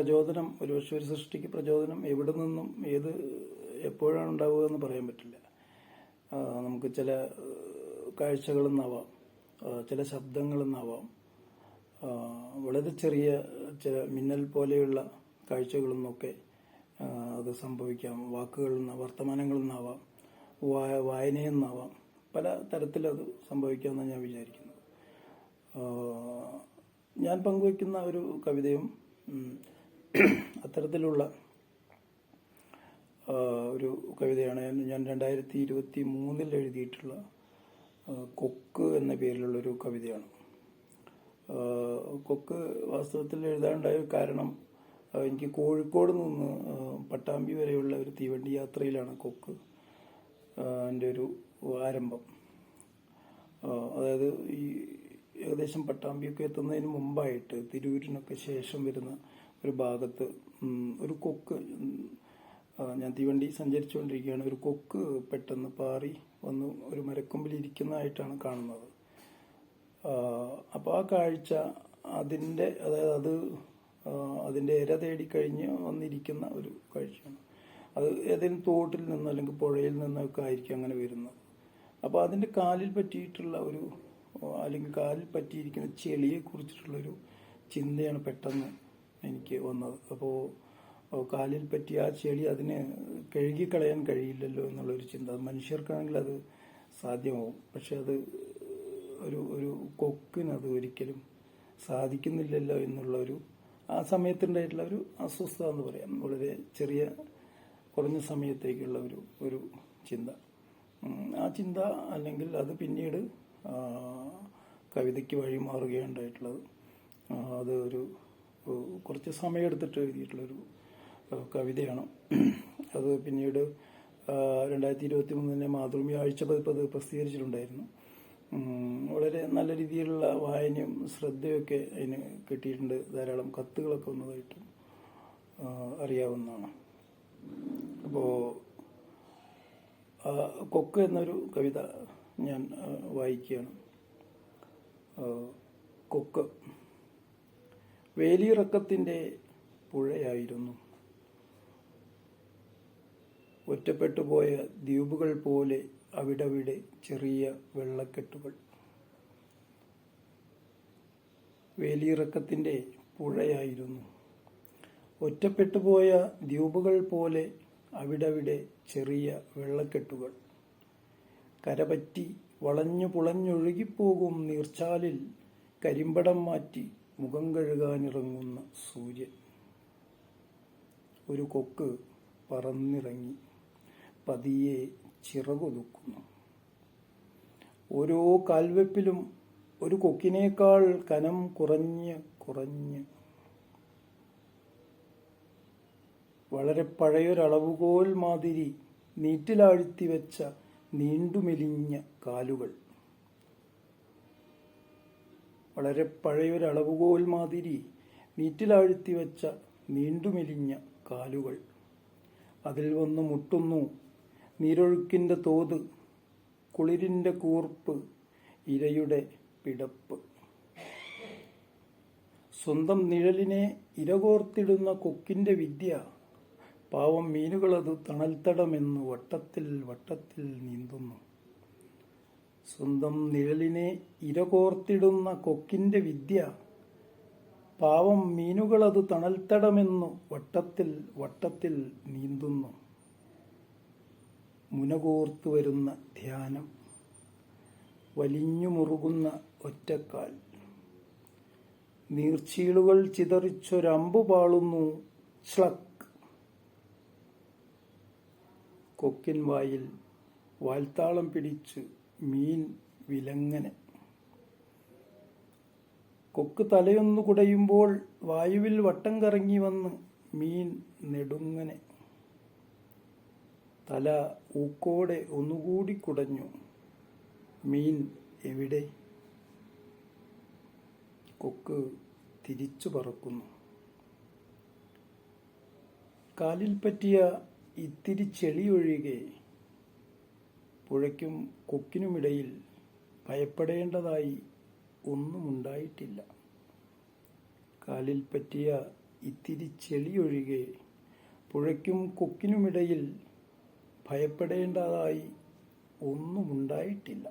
പ്രചോദനം ഒരുപക്ഷെ ഒരു സൃഷ്ടിക്ക് പ്രചോദനം എവിടെ നിന്നും ഏത് എപ്പോഴാണ് ഉണ്ടാവുക എന്ന് പറയാൻ പറ്റില്ല. നമുക്ക് ചില കാഴ്ചകളെന്നാവാം ചില ശബ്ദങ്ങളെന്നാവാം വളരെ ചെറിയ ചില മിന്നൽ പോലെയുള്ള കാഴ്ചകളെന്നൊക്കെ അത് സംഭവിക്കാം. വാക്കുകളിൽ നിന്ന് വർത്തമാനങ്ങളിൽ നിന്നാവാം വായ വായനയിൽ നിന്നാവാം പല തരത്തിലത് സംഭവിക്കാമെന്നാണ് ഞാൻ വിചാരിക്കുന്നത്. ഞാൻ പങ്കുവയ്ക്കുന്ന ഒരു കവിതയും അത്തരത്തിലുള്ള ഒരു കവിതയാണ് ഞാൻ- രണ്ടായിരത്തി ഇരുപത്തി മൂന്നിൽ എഴുതിയിട്ടുള്ള കൊക്ക് എന്ന പേരിലുള്ളൊരു കവിതയാണ്. കൊക്ക് വാസ്തവത്തിൽ എഴുതാനുണ്ടായ കാരണം എനിക്ക് കോഴിക്കോട് നിന്ന് പട്ടാമ്പി വരെയുള്ള ഒരു തീവണ്ടി യാത്രയിലാണ് കൊക്ക് എന്റെ ഒരു ആരംഭം. അതായത് ഈ ഏകദേശം പട്ടാമ്പിയൊക്കെ എത്തുന്നതിന് മുമ്പായിട്ട് തിരൂരിനൊക്കെ ശേഷം വരുന്ന ഒരു ഭാഗത്ത് ഒരു കൊക്ക് ഞാൻ തീവണ്ടി സഞ്ചരിച്ചുകൊണ്ടിരിക്കുകയാണ്. ഒരു കൊക്ക് പെട്ടെന്ന് പാറി വന്ന് ഒരു മരക്കൊമ്പിൽ ഇരിക്കുന്നതായിട്ടാണ് കാണുന്നത്. അപ്പോൾ ആ കാഴ്ച അതിന്റെ അതായത് അത് അതിന്റെ ഇര തേടിക്കഴിഞ്ഞ് വന്നിരിക്കുന്ന ഒരു കാഴ്ചയാണ്. അത് ഏതെങ്കിലും തോട്ടിൽ നിന്ന് അല്ലെങ്കിൽ പുഴയിൽ നിന്നൊക്കെ ആയിരിക്കും അങ്ങനെ വരുന്നത്. അപ്പോൾ അതിന്റെ കാലിൽ പറ്റിയിട്ടുള്ള ഒരു അല്ലെങ്കിൽ കാലിൽ പറ്റിയിരിക്കുന്ന ചെളിയെ കുറിച്ചിട്ടുള്ളൊരു ചിന്തയാണ് പെട്ടെന്ന് എനിക്ക് വന്നത്. അപ്പോൾ കാലിൽ പറ്റിയ ആ ചെളി അതിനെ കഴുകിക്കളയാൻ കഴിയില്ലല്ലോ എന്നുള്ളൊരു ചിന്ത. മനുഷ്യർക്കാണെങ്കിൽ അത് സാധ്യമാവും. പക്ഷെ അത് ഒരു ഒരു കൊക്കിന് അത് ഒരിക്കലും സാധിക്കുന്നില്ലല്ലോ എന്നുള്ള ഒരു ആ സമയത്തുണ്ടായിട്ടുള്ള ഒരു അസ്വസ്ഥത എന്ന് പറയാം. വളരെ ചെറിയ കുറഞ്ഞ സമയത്തേക്കുള്ള ഒരു ഒരു ചിന്ത. ആ ചിന്ത അല്ലെങ്കിൽ അത് പിന്നീട് കവിതയ്ക്ക് വഴിമാറുകയുണ്ടായിട്ടുള്ളത് ഉണ്ടായിട്ടുള്ളത് അത് ഒരു കുറച്ച് സമയമെടുത്തിട്ട് എഴുതിയിട്ടുള്ളൊരു കവിതയാണ്. അത് പിന്നീട് രണ്ടായിരത്തി ഇരുപത്തി മൂന്നിലെ മാതൃഭൂമി ആഴ്ച പതിപ്പ് അത് പ്രസിദ്ധീകരിച്ചിട്ടുണ്ടായിരുന്നു. വളരെ നല്ല രീതിയിലുള്ള വായനയും ശ്രദ്ധയൊക്കെ അതിന് കിട്ടിയിട്ടുണ്ട്. ധാരാളം കത്തുകളൊക്കെ വന്നതായിട്ട് അറിയാവുന്നതാണ്. അപ്പോൾ കൊക്ക് എന്നൊരു കവിത ഞാൻ വായിക്കുകയാണ്. കൊക്ക്. വേലിയിറക്കത്തിന്റെ പുഴയായിരുന്നു. ഒറ്റപ്പെട്ടു പോയ ദ്വീപുകൾ പോലെ അവിടവിടെ ചെറിയ വെള്ളക്കെട്ടുകൾ. വേലിയിറക്കത്തിന്റെ പുഴയായിരുന്നു. ഒറ്റപ്പെട്ടുപോയ ദ്വീപുകൾ പോലെ അവിടവിടെ ചെറിയ വെള്ളക്കെട്ടുകൾ. കരപറ്റി വളഞ്ഞു പുളഞ്ഞൊഴുകിപ്പോകും നീർച്ചാലിൽ കരിമ്പടം മാറ്റി മുഖം കഴുകാനിറങ്ങുന്ന സൂര്യൻ. ഒരു കൊക്ക് പറന്നിറങ്ങി പതിയെ ചിറകൊതുക്കുന്നു. ഓരോ കാൽവെപ്പിലും ഒരു കൊക്കിനേക്കാൾ കനം കുറഞ്ഞ് കുറഞ്ഞ് വളരെ പഴയൊരളവുകോൽ മാതിരി നീറ്റിലാഴ്ത്തി വെച്ച നീണ്ടുമെലിഞ്ഞ കാലുകൾ. വളരെ പഴയൊരളവുകോൽ മാതിരി നീറ്റിലാഴ്ത്തി വെച്ച നീണ്ടുമെലിഞ്ഞ കാലുകൾ. അതിൽ വന്ന് മുട്ടുന്നു. നീരൊഴുക്കിന്റെ തോത് കുളിരിന്റെ കൂർപ്പ് ഇരയുടെ പിടപ്പ്. സ്വന്തം നിഴലിനെ ഇരകോർത്തിടുന്ന കൊക്കിന്റെ വിദ്യ പാവം മീനുകളത് തണൽത്തടമെന്ന് വട്ടത്തിൽ വട്ടത്തിൽ നീന്തുന്നു. സ്വന്തം നിഴലിനെ ഇരകോർത്തിടുന്ന കൊക്കിന്റെ വിദ്യ പാവം മീനുകളത് തണൽത്തടമെന്നു വട്ടത്തിൽ വട്ടത്തിൽ നീന്തുന്നു. മുനകോർത്തു വരുന്ന ധ്യാനം വലിഞ്ഞു മുറുകുന്ന ഒറ്റക്കാൽ. നീർച്ചീളുകൾ ചിതറിച്ചൊരമ്പു പാളുന്നു ശ്ലക് കൊക്കിൻ വായിൽ വാൽത്താളം പിടിച്ച് മീൻ വിലങ്ങനെ. കൊക്ക് തലയൊന്നു കുടയുമ്പോൾ വായുവിൽ വട്ടം കറങ്ങി വന്ന് മീൻ നെടുങ്ങനെ. തല ഊക്കോടെ ഒന്നുകൂടി കുടഞ്ഞു. മീൻ എവിടെ? കൊക്ക് തിരിച്ചു പറക്കുന്നു. കാലിൽ പറ്റിയ ഇത്തിരി ചെളി ഒഴികെ പുഴയ്ക്കും കൊക്കിനുമിടയിൽ ഭയപ്പെടേണ്ടതായി ഒന്നുമുണ്ടായിട്ടില്ല. കാലിൽ പറ്റിയ ഇത്തിരി ചെളിയൊഴികെ പുഴയ്ക്കും കൊക്കിനുമിടയിൽ ഭയപ്പെടേണ്ടതായി ഒന്നുമുണ്ടായിട്ടില്ല.